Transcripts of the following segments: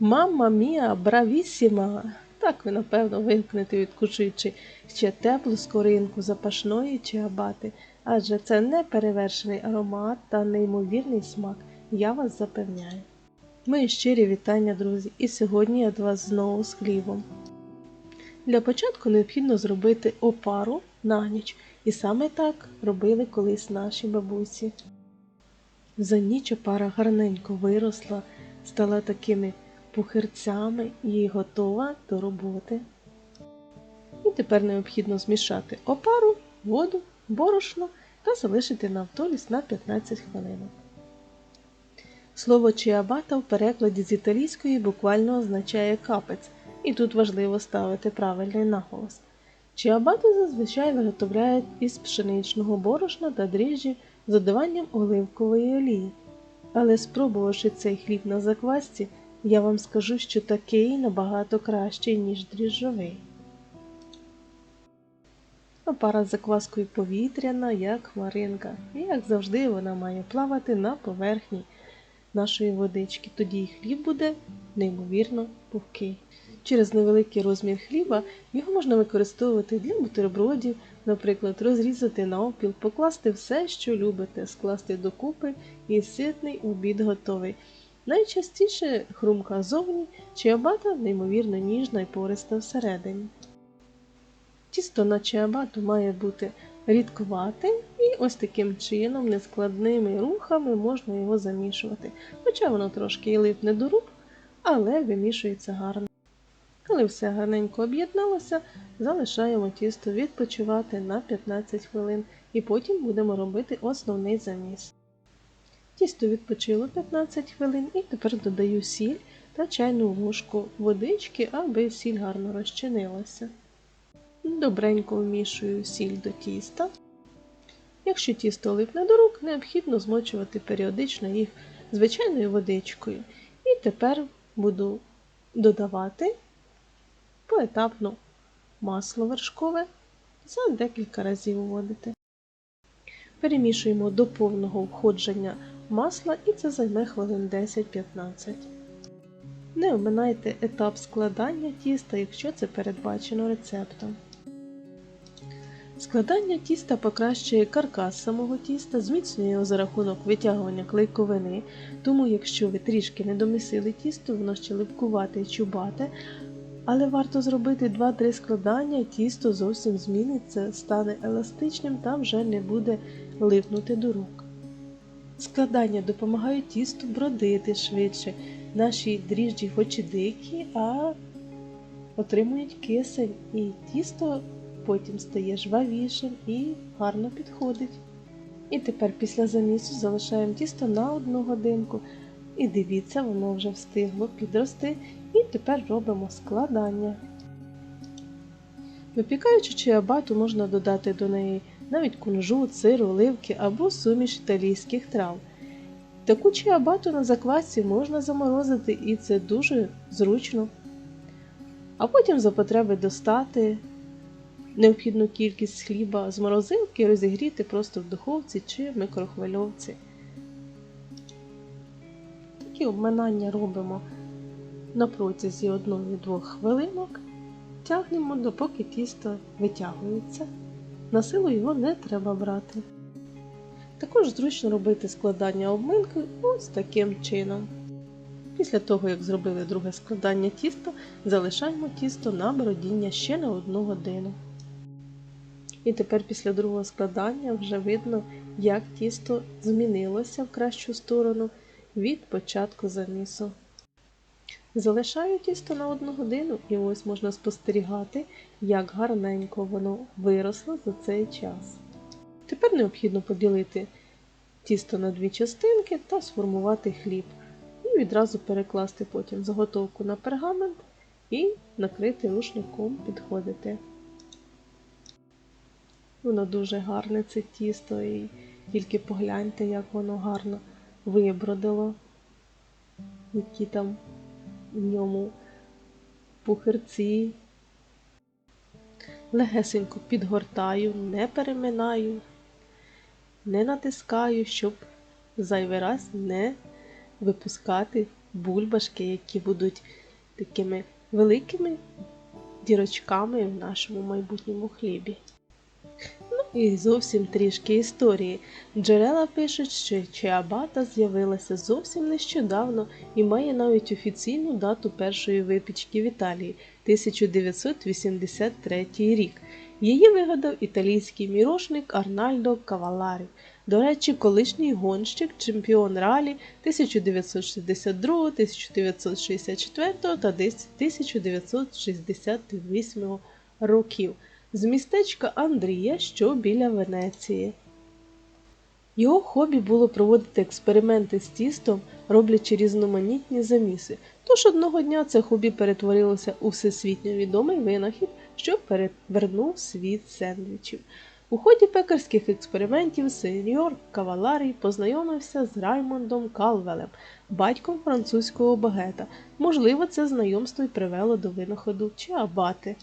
Мамма мія, бравісіма! Так ви, напевно, вимкнете, відкушуючи ще теплу скоринку запашної чиабати, адже це неперевершений аромат та неймовірний смак, я вас запевняю. Мої щирі вітання, друзі, і сьогодні я до вас знову з хлібом. Для початку необхідно зробити опару на ніч, і саме так робили колись наші бабусі. За ніч опара гарненько виросла, стала такими пухирцями і готова до роботи. І тепер необхідно змішати опару, воду, борошно та залишити на втолість на 15 хвилин. Слово чиабата в перекладі з італійської буквально означає капець, і тут важливо ставити правильний наголос. Чиабату зазвичай виготовляють із пшеничного борошна та дріжджі з додаванням оливкової олії. Але спробувавши цей хліб на заквасці, я вам скажу, що такий набагато кращий, ніж дріжджовий. Опара з закваскою повітряна, як хмаринка, і як завжди вона має плавати на поверхні нашої водички. Тоді і хліб буде неймовірно пухкий. Через невеликий розмір хліба його можна використовувати для бутербродів, наприклад, розрізати навпіл, покласти все, що любите, скласти докупи і ситний обід готовий. Найчастіше хрумка зовні, чиабата неймовірно ніжна і пориста всередині. Тісто на чиабату має бути рідкуватим і ось таким чином, нескладними рухами можна його замішувати. Хоча воно трошки і липне до рук, але вимішується гарно. Коли все гарненько об'єдналося, залишаємо тісто відпочивати на 15 хвилин і потім будемо робити основний заміс. Тісто відпочило 15 хвилин і тепер додаю сіль та чайну ложку водички, аби сіль гарно розчинилася. Добренько вмішую сіль до тіста. Якщо тісто липне до рук, необхідно змочувати періодично їх звичайною водичкою. І тепер буду додавати поетапно масло вершкове за декілька разів вводити. Перемішуємо до повного входження масла і це займе хвилин 10-15. Не оминайте етап складання тіста, якщо це передбачено рецептом. Складання тіста покращує каркас самого тіста, зміцнює його за рахунок витягування клейковини, тому якщо ви трішки не домісили тісто, воно ще липкувате і чубате, але варто зробити 2-3 складання, тісто зовсім зміниться, стане еластичним та вже не буде липнути до рук. Складання допомагають тісту бродити швидше. Наші дріжджі хоч і дикі, а отримують кисень, і тісто потім стає жвавішим і гарно підходить. І тепер після замісу залишаємо тісто на одну годинку. І дивіться, воно вже встигло підрости. І тепер робимо складання. Випікаючи чиабату, можна додати до неї навіть кунжут, сир, оливки або суміш італійських трав. Таку чиабату на заквасці можна заморозити і це дуже зручно. А потім за потреби достати необхідну кількість хліба з морозилки і розігріти просто в духовці чи микрохвильовці. Такі обминання робимо на протязі 1-2 хвилинок, тягнемо, допоки тісто витягується. На силу його не треба брати. Також зручно робити складання обминки ось таким чином. Після того, як зробили друге складання тіста, залишаємо тісто на бродіння ще на одну годину. І тепер після другого складання вже видно, як тісто змінилося в кращу сторону від початку замісу. Залишаю тісто на одну годину і ось можна спостерігати, як гарненько воно виросло за цей час. Тепер необхідно поділити тісто на дві частинки та сформувати хліб. І відразу перекласти потім заготовку на пергамент і накрити рушником підходити. Воно дуже гарне це тісто, і тільки погляньте, як воно гарно вибродило, які там в ньому пухирці. Легесенько підгортаю, не переминаю, не натискаю, щоб зайвий раз не випускати бульбашки, які будуть такими великими дірочками в нашому майбутньому хлібі. І зовсім трішки історії. Джерела пишуть, що чиабата з'явилася зовсім нещодавно і має навіть офіційну дату першої випічки в Італії 1983 рік. Її вигадав італійський мірошник Арнальдо Каваларі. До речі, колишній гонщик, чемпіон ралі 1962, 1964 та 1968 років з містечка Андрія, що біля Венеції. Його хобі було проводити експерименти з тістом, роблячи різноманітні заміси. Тож одного дня це хобі перетворилося у всесвітньо відомий винахід, що перевернув світ сендвічів. У ході пекарських експериментів сеньор Каваларій познайомився з Раймондом Калвелем, батьком французького багета. Можливо, це знайомство й привело до винаходу чиабати.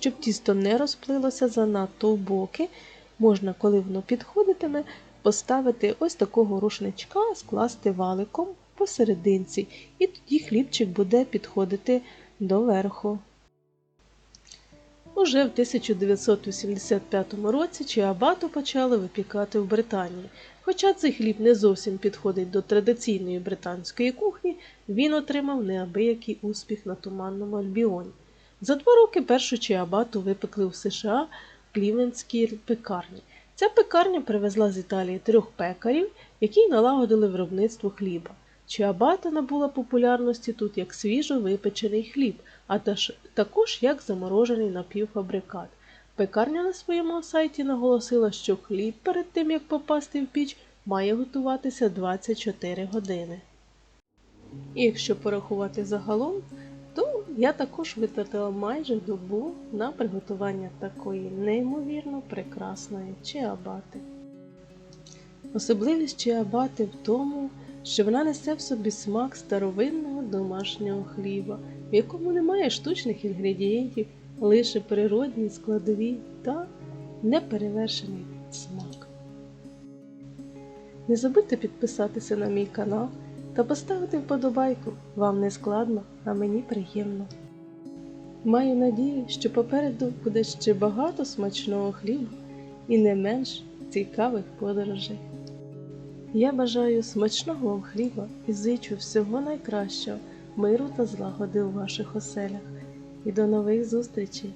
Щоб тісто не розплилося занадто в боки, можна, коли воно підходитиме, поставити ось такого рушничка, скласти валиком посерединці, і тоді хлібчик буде підходити доверху. Уже в 1985 році чиабату почали випікати в Британії. Хоча цей хліб не зовсім підходить до традиційної британської кухні, він отримав неабиякий успіх на туманному альбіоні. За два роки першу чиабату випекли в США в Клівенській пекарні. Ця пекарня привезла з Італії трьох пекарів, які налагодили виробництво хліба. Чиабата набула популярності тут як свіжо випечений хліб, а також як заморожений напівфабрикат. Пекарня на своєму сайті наголосила, що хліб перед тим як попасти в піч, має готуватися 24 години. І якщо порахувати загалом, я також витратила майже добу на приготування такої неймовірно прекрасної чиабати. Особливість чиабати в тому, що вона несе в собі смак старовинного домашнього хліба, в якому немає штучних інгредієнтів, лише природні складові та неперевершений смак. Не забудьте підписатися на мій канал та поставити вподобайку. Вам не складно, а мені приємно. Маю надію, що попереду буде ще багато смачного хліба і не менш цікавих подорожей. Я бажаю смачного вам хліба і зичу всього найкращого, миру та злагоди у ваших оселях. І до нових зустрічей!